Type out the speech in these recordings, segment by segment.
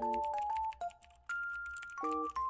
Thank you.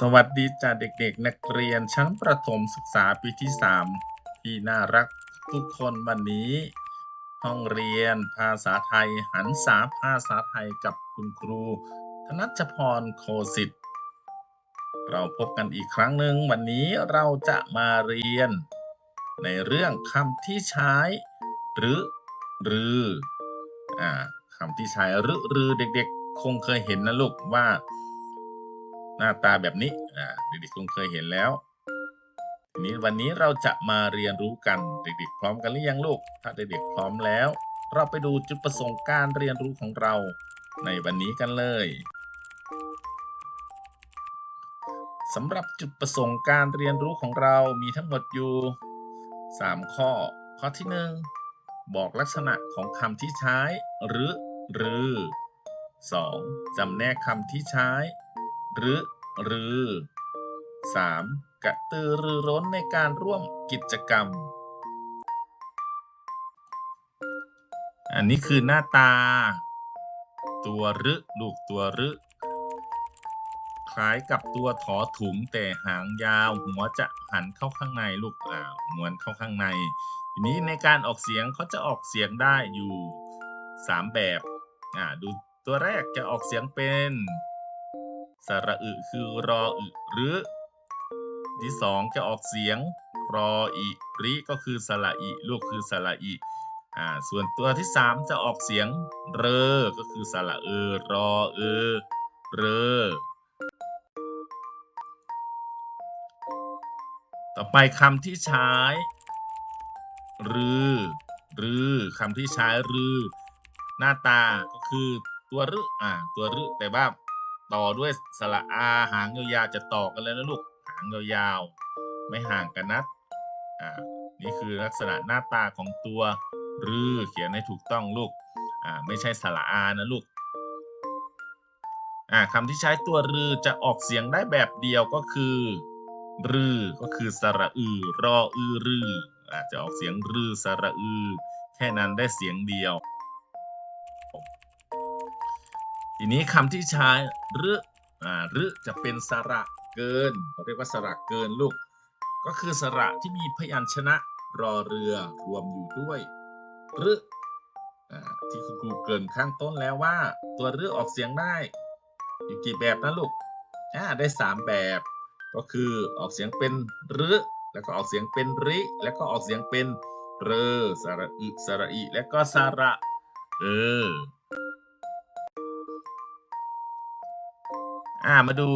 สวัสดีจ้าเด็กๆ นักเรียนชั้นประถมศึกษาปีที่ 3 ที่น่ารักทุกคนวันนี้ ห้องเรียนภาษาไทยหันษาภาษาไทยกับคุณครู ธนัชพรโคสิทธิ์ เราพบกันอีกครั้งหนึ่งวันนี้เราจะมาเรียน ในเรื่องคำที่ใช้ หรือหรืออ่าคำที่ใช้หรือหรือเด็กๆ คงเคยเห็นนะลูกว่า หน้าตาแบบนี้อ่าเด็กๆคงเคยเห็นแล้วทีนี้วันนี้เราจะมาเรียนรู้กันเด็กๆ พร้อมกันหรือยังลูก ถ้าเด็กๆพร้อมแล้ว เราไปดูจุดประสงค์การเรียนรู้ของเรา ในวันนี้กันเลยสำหรับจุดประสงค์การเรียนรู้ของเรามีทั้งหมดอยู่ 3 ข้อ ข้อที่ 1 บอกลักษณะของคำที่ใช้ หรือ หรือ 2. จำแนกคำที่ใช้ รือหรือ 3. กระตือรือร้นในการร่วมกิจกรรม อันนี้คือหน้าตา ตัวรึลูกตัวรึคล้ายกับตัวถอถุงแต่หางยาว หัวจะหันเข้าข้างในลูกอ่าม้วนเข้าข้างใน ทีนี้ในการออกเสียงเขาจะออกเสียงได้อยู่ 3 แบบอ่าดูตัวแรกจะออกเสียงเป็น สระอึคือรออึหรือ ที่สองจะออกเสียงรออิริก็คือสระอิลูกคือสระอิอ่าส่วนตัวที่สามจะออกเสียงเรอก็คือสระเออรอเออเรอต่อไปคำที่ใช้รือรือคำที่ใช้รือ หน้าตาก็คือตัวรึอ่าตัวรึแต่ว่า ต่อด้วยสระอาหางยาวๆจะต่อกันเลยนะลูกหางยาวๆไม่ห่างกันนะอ่านี่คือลักษณะหน้าตาของตัวรือเขียนให้ถูกต้องลูกอ่าไม่ใช่สระอานะลูกอ่าคำที่ใช้ตัวรือจะออกเสียงได้แบบเดียวก็คือ รือก็คือสระอือรออือรืออาจจะออกเสียงรือสระอือแค่นั้นได้เสียงเดียว ทีนี้คำที่ใช้รึอ่ารึจะเป็นสระเกินเขาเรียกว่าสระเกินลูก ก็คือสระที่มีพยัญชนะรอเรือรวมอยู่ด้วยรึอ่าที่คุณครูเกินข้างต้นแล้วว่า ตัวรึออกเสียงได้อยู่กี่แบบนะลูกอ่าได้สามแบบ ก็คือออกเสียงเป็นรึแล้วก็ออกเสียงเป็นริ แล้วก็ออกเสียงเป็นเรอสระอึสระอิ และก็สระเออ อ่ามาดู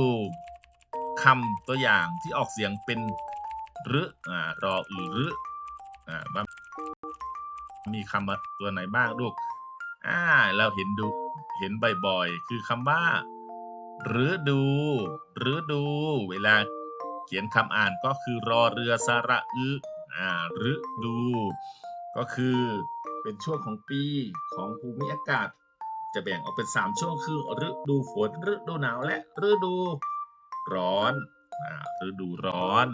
คำตัวอย่างที่ออกเสียงเป็นรึอ่ารออือรึอ่าว่ามีคำตัวไหนบ้างลูกอ่าเราเห็นดูเห็นบ่อยๆ คือคำว่าฤดูฤดู เวลาเขียนคำอ่านก็คือรอเรือสระอึอ่าฤดู ก็คือเป็นช่วงของปีของภูมิอากาศ จะแบ่งออกเป็น 3 ช่วงคือฤดูฝนฤดูหนาวและฤดูร้อนอ่าฤดูร้อน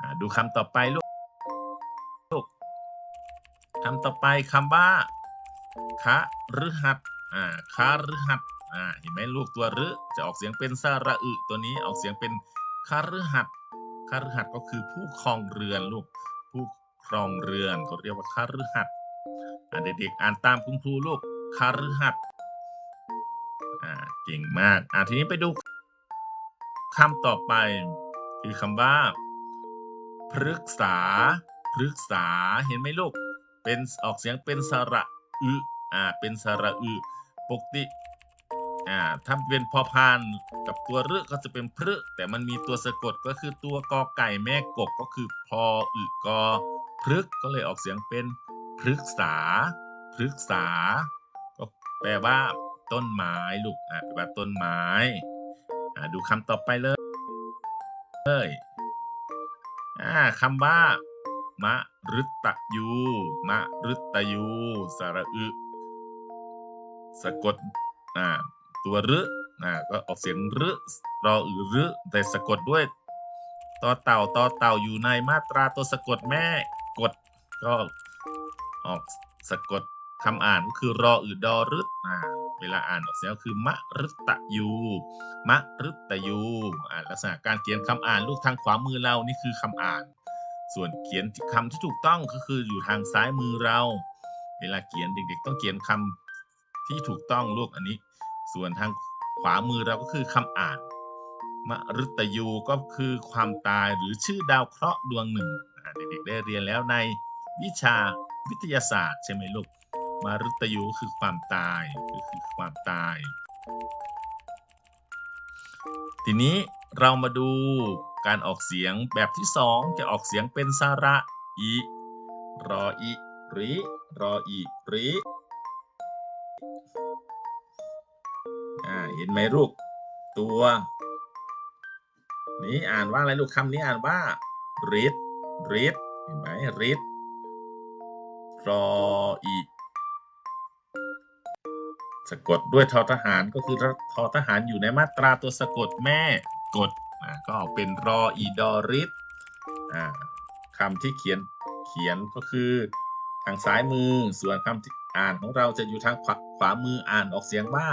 อ่าดูคำต่อไปลูกลูกคำต่อไปคำว่าคะฤหัสอ่าคะฤหัสอ่าเห็นไหมลูกตัวฤจะออกเสียงเป็นสระอึตัวนี้ออกเสียงเป็นคะฤหัสคะฤหัสก็คือผู้ครองเรือนลูกผู้ครองเรือนเขาเรียกว่าคะฤหัสอ่าเด็กๆอ่านตามคุณครูลูก คะฤหัสอ่าเก่งมาก อ่าทีนี้ไปดูคำต่อไปคือคำว่าพฤกษาพฤกษาเห็นไหมลูก เป็นออกเสียงเป็นสระอึอ่าเป็นสระอึปกติอ่าถ้าเป็นพอพานกับตัวรึก็จะเป็นพฤแต่มันมีตัวสะกดก็คือตัวกอไก่แม่กบก็คือพออึกอพฤกก็เลยออกเสียงเป็นพฤกษาพฤกษา แปลว่า ต้นไม้ลูกอ่าแปลว่าต้นไม้อ่าดูคำต่อไปเลยเลยอ่าคำว่ามะรึตะยูมะรึตะยูสระอึสะกดอ่าตัวรึอ่าก็ออกเสียงรึรออือรึแต่สะกดด้วยต่อเต่าต่อเต่าอยู่ในมาตราตัวสะกดแม่กดก็ออกสะกด คำอ่านก็คือรออือดอรึอ่าเวลาอ่านออกเสียงคือมะรึตะยูมะรึตะยูอ่าลักษณะการเขียนคำอ่านลูกทางขวามือเรานี่คือคำอ่าน ส่วนเขียนคำที่ถูกต้องก็คืออยู่ทางซ้ายมือเรา เวลาเขียนเด็ก ๆ ต้องเขียนคำที่ถูกต้องลูกอันนี้ ส่วนทางขวามือเราก็คือคำอ่านมฤตยูก็คือความตายหรือชื่อดาวเคราะห์ดวงหนึ่งเด็กๆได้เรียนแล้วในวิชาวิทยาศาสตร์ใช่ไหมลูก มฤตยูคือความตายคือความตาย ทีนี้เรามาดูการออกเสียงแบบที่สองจะออกเสียงเป็นสระอีรออีริรออีริอ่าเห็นไหมลูกตัว นี้อ่านว่าอะไรลูกคำนี้อ่านว่าริดริดเห็นไหมริดรออี สะกดด้วยทอทหารก็คือทอทหารอยู่ในมาตราตัวสะกดแม่กดก็ออกเป็นรออีดอริดอ่าคำที่เขียนเขียนก็คือทางซ้ายมือส่วนคำที่อ่านของเราจะอยู่ทางขวาขวามืออ่านออกเสียงว่า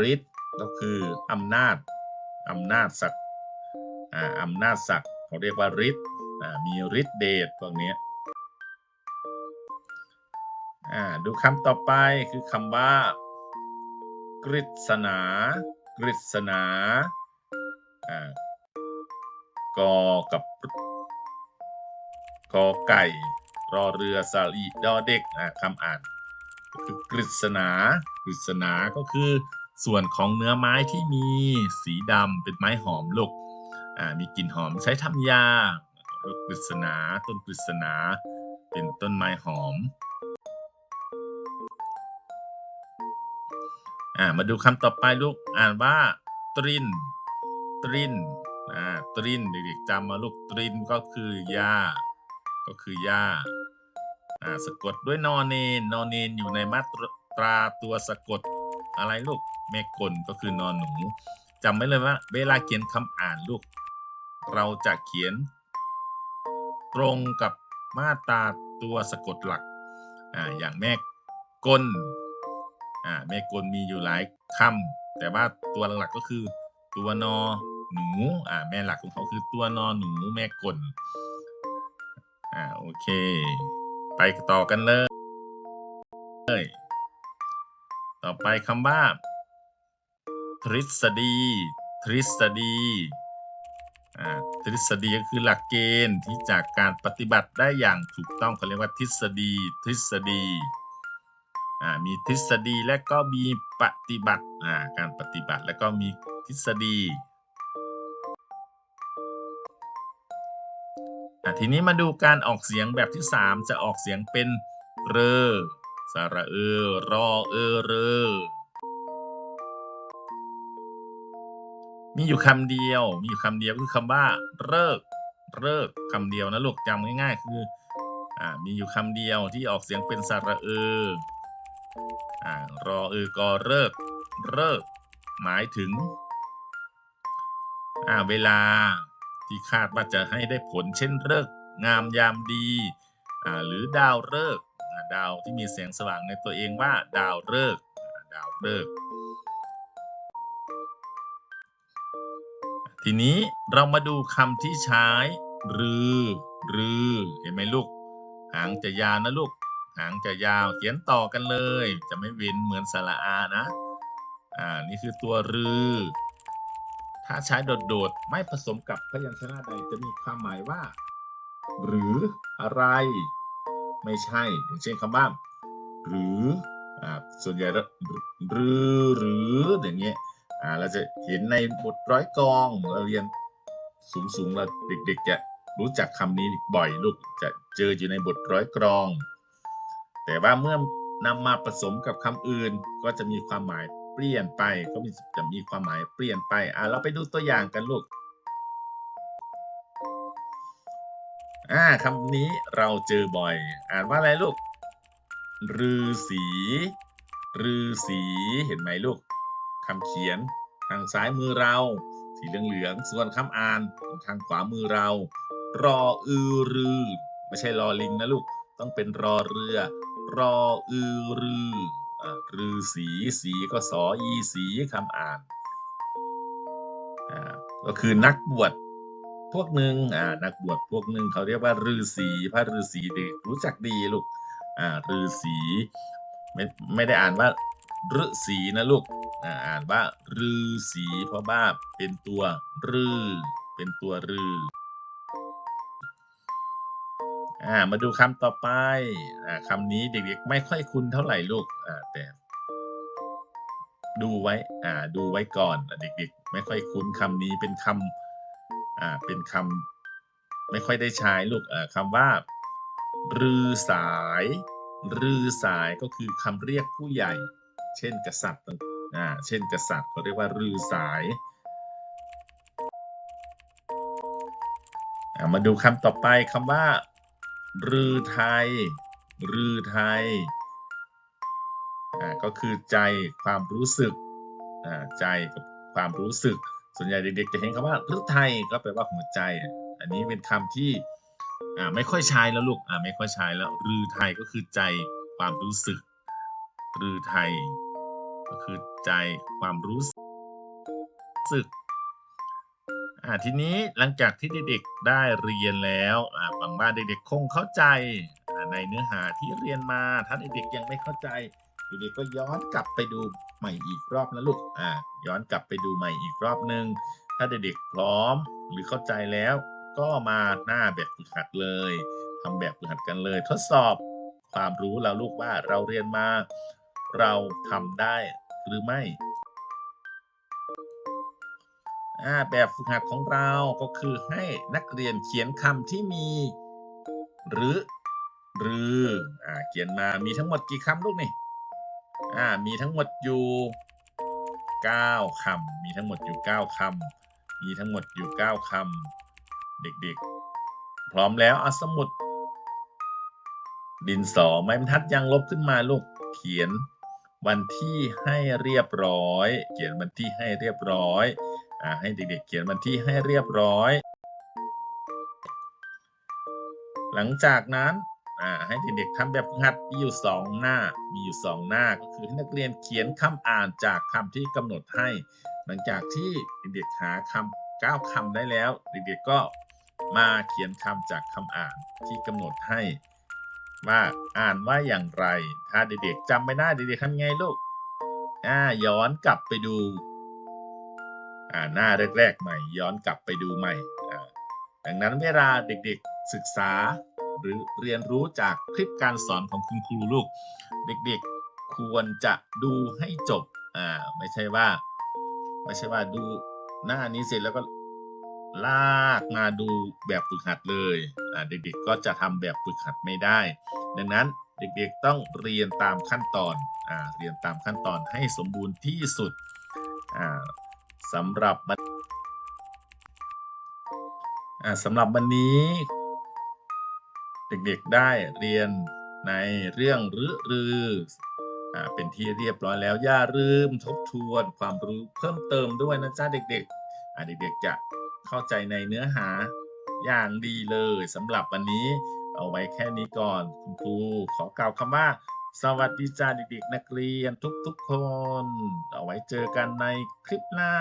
ริดก็คืออำนาจอำนาจศักดิ์อ่าอำนาจศักดิ์เขาเรียกว่าฤทธิ์อ่ามีฤทธิ์เดชพวกนี้ดูคำต่อไปคือคำว่า กฤษณากฤษณาอ่ากอกับกอไก่ รอเรือสลีดอเด็กอ่าคำอ่านก็คือกฤษณากฤษณาก็คือส่วนของเนื้อไม้ที่มีสีดำเป็นไม้หอมลูกอ่ามีกลิ่นหอมใช้ทำยาเรียกกฤษณาต้นกฤษณาเป็นต้นไม้หอม อ่ามาดูคำต่อไปลูกอ่านว่า ตริน ตรินอ่าตรินเด็กๆจำมาลูกตรินก็คือหญ้าก็คือหญ้าอ่าสะกดด้วยนอเนนนอเนนอยู่ในมาตราตัวสะกดอะไรลูกแม่กลก็คือนอนหนูจำไว้เลยว่า เวลาเขียนคำอ่านลูก เราจะเขียน ตรงกับมาตราตัวสะกดหลักอ่าอย่างแม่กล อ่าแม่กลมีอยู่หลายคำแต่ว่าตัวหลักๆก็คือ ตัวนอหนูอ่าแม่หลักของเขาคือตัวนอหนูแม่กลอ่าโอเค ไปต่อกันเลยต่อไปคำว่า ทฤษฎี ทฤษฎีทฤษฎีก็คือหลักเกณฑ์ที่จากการปฏิบัติได้อย่างถูกต้องเขาเรียกว่าทฤษฎี ทฤษฎี มีทฤษฎีและก็มีปฏิบัติการปฏิบัติและก็มีทฤษฎีทีนี้มาดูการออกเสียงแบบที่ 3 จะออกเสียงเป็นเรอสระเออรอเออเรอมีอยู่คำเดียว มีอยู่คำเดียวคือคำว่าเลิกเลิกคำเดียวนะลูกจำง่ายๆ คืออ่ามีอยู่คำเดียวที่ออกเสียงเป็นสระเออ อ่ารอเออกอเลิกเลิกหมายถึงอ่าเวลาที่คาดว่าจะให้ได้ผลเช่นเลิกงามยามดีอ่าหรือดาวฤกษ์อ่าดาวที่มีแสงสว่างในตัวเองว่าดาวฤกษ์อ่าดาวฤกษ์ทีนี้เรามาดูคำที่ใช้รือรือเห็นไหมลูก หางจะยาวนะลูก หางจะยาวเขียนต่อกันเลย จะไม่เว้นเหมือนสระอานะ อ่า นี่คือตัวรือ ถ้าใช้โดดๆ ไม่ผสมกับพยัญชนะใดจะมีความหมายว่า หรืออะไร ไม่ใช่ อย่างเช่นคำว่า หรือ อ่า ส่วนใหญ่แล้วหรือหรืออย่างเงี้ย อ่า เราจะเห็นในบทร้อยกองเราเรียนสูงๆเราเด็กๆจะรู้จักคำนี้บ่อยลูกจะเจออยู่ในบทร้อยกรอง แต่ว่าเมื่อนำมาผสมกับคำอื่น ก็จะมีความหมายเปลี่ยนไปก็มีจะมีความหมายเปลี่ยนไปอ่าเราไปดูตัวอย่างกันลูกอ่าคำนี้เราเจอบ่อย อ่านว่าอะไรลูกรือสีรือสีเห็นไหมลูกคำเขียนทางซ้ายมือเรา สีเหลืองๆส่วนคำอ่านทางขวามือเรา รออือรือ ไม่ใช่รอลิงนะลูก ต้องเป็นรอเรือ รออือรืออ่ารือสีสีก็สออีสีคำอ่านอ่าก็คือนักบวชพวกหนึ่งอ่านักบวชพวกหนึ่งเขาเรียกว่าฤาษีพระฤาษีเด็กรู้จักดีลูกอ่าฤาษีไม่ไม่ได้อ่านว่าฤาษีนะลูกอ่าอ่านว่าฤาษีเพราะว่าเป็นตัวรือเป็นตัวรือ อ่ามาดูคำต่อไปอ่าคำนี้เด็กๆไม่ค่อยคุ้นเท่าไหร่ลูกอ่าแต่ดูไว้อ่าดูไว้ก่อนเด็กๆ ไม่ค่อยคุ้นคำนี้เป็นคำอ่าเป็นคำไม่ค่อยได้ใช้ลูกอ่าคำว่า รือสาย รือสายก็คือคำเรียกผู้ใหญ่ เช่นกษัตริย์ต่างอ่าเช่นกษัตริย์เขาเรียกว่ารือสายมาดูคำต่อไปคำว่า รือไทย รือไทยอ่าก็คือใจความรู้สึกอ่าใจกับความรู้สึก ส่วนใหญ่เด็กๆจะเห็นคำว่ารือไทยก็แปลว่าหัวใจ อันนี้เป็นคำที่อ่าไม่ค่อยใช้แล้วลูกอ่าไม่ค่อยใช้แล้ว รือไทยก็คือใจความรู้สึก รือไทย ก็คือใจความรู้สึก อ่าทีนี้หลังจากที่เด็กๆได้เรียนแล้วอ่าบางบ้านเด็กๆคงเข้าใจอ่าในเนื้อหาที่เรียนมา ถ้าเด็กๆยังไม่เข้าใจเด็กๆก็ย้อนกลับไปดูใหม่อีกรอบนะลูกอ่าย้อนกลับไปดูใหม่อีกรอบหนึ่งถ้าเด็กๆพร้อมหรือเข้าใจแล้ว ก็มาหน้าแบบฝึกหัดเลยทำแบบฝึกหัดกันเลย ทดสอบความรู้เราลูกว่าเราเรียนมา เราทำได้หรือไม่ แบบฝึกหัดของเราก็คือให้นักเรียนเขียนคำที่มี หรือ หรืออ่าเขียนมามีทั้งหมดกี่คำลูกนี่อ่ามีทั้งหมดอยู่9คำมีทั้งหมดอยู่ 9คำมีทั้งหมดอยู่ 9คำเด็กๆ พร้อมแล้วเอาสมุด ดินสอไม้บรรทัดยังลบขึ้นมาลูก เขียนวันที่ให้เรียบร้อย เขียนวันที่ให้เรียบร้อย อ่าให้เด็กๆเขียนวันที่ให้เรียบร้อย หลังจากนั้นอ่าให้เด็กๆทำแบบหัดมีอยู่สองหน้ามีอยู่สองหน้าก็คือให้นักเรียนเขียนคำอ่านจากคำที่กำหนดให้ หลังจากที่เด็กๆหาคำเก้าคำได้แล้ว เด็กๆก็มาเขียนคำจากคำอ่านที่กำหนดให้ ว่าอ่านว่าอย่างไร ถ้าเด็กๆจำไม่ได้เด็กๆทำไงลูกอ่าย้อนกลับไปดู หน้าแรก ๆ ใหม่ย้อนกลับไปดูใหม่ดังนั้นเวลาเด็กๆศึกษา หรือเรียนรู้จากคลิปการสอนของคุณครูลูก เด็กๆควรจะดูให้จบอ่าไม่ใช่ว่า ไม่ใช่ว่าดูหน้านี้เสร็จแล้วก็ลากมาดูแบบฝึกหัดเลยอ่าเด็กๆก็จะทำแบบฝึกหัดไม่ได้ ดังนั้นเด็กๆต้องเรียนตามขั้นตอนอ่าเรียนตามขั้นตอนให้สมบูรณ์ที่สุดอ่า สำหรับอ่าสำหรับวันนี้ เด็กๆได้เรียนในเรื่องรื้อรืออ่าเป็นที่เรียบร้อยแล้วอย่าลืมทบทวนความรู้เพิ่มเติมด้วยนะจ๊ะเด็กๆอ่าเด็กๆจะเข้าใจในเนื้อหาอย่างดีเลยสำหรับวันนี้เอาไว้แค่นี้ก่อน คุณครูขอกล่าวคำว่า สวัสดีจ้าเด็กๆนักเรียนทุกๆคน เอาไว้เจอกันในคลิปหน้า